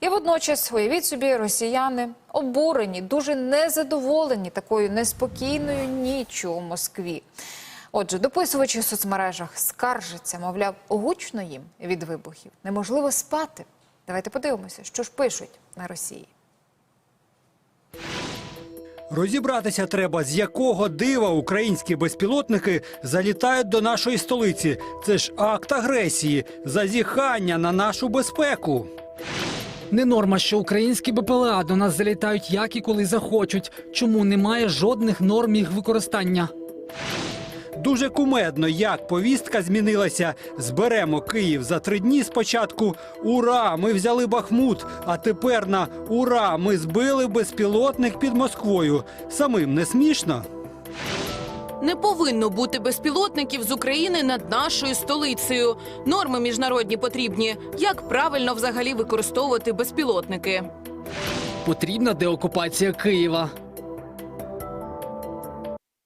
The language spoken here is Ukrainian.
І водночас, уявіть собі, росіяни обурені, дуже незадоволені такою неспокійною ніччю у Москві. Отже, дописувачі в соцмережах скаржаться, мовляв, гучно їм від вибухів. Неможливо спати. Давайте подивимося, що ж пишуть на Росії. Розібратися треба, з якого дива українські безпілотники залітають до нашої столиці. Це ж акт агресії, зазіхання на нашу безпеку. Не норма, що українські БПЛА до нас залітають як і коли захочуть. Чому немає жодних норм їх використання? Дуже кумедно, як повістка змінилася. Зберемо Київ за три дні спочатку. Ура! Ми взяли Бахмут. А тепер на ура! Ми збили безпілотник під Москвою. Самим не смішно. Не повинно бути безпілотників з України над нашою столицею. Норми міжнародні потрібні. Як правильно взагалі використовувати безпілотники? Потрібна деокупація Києва.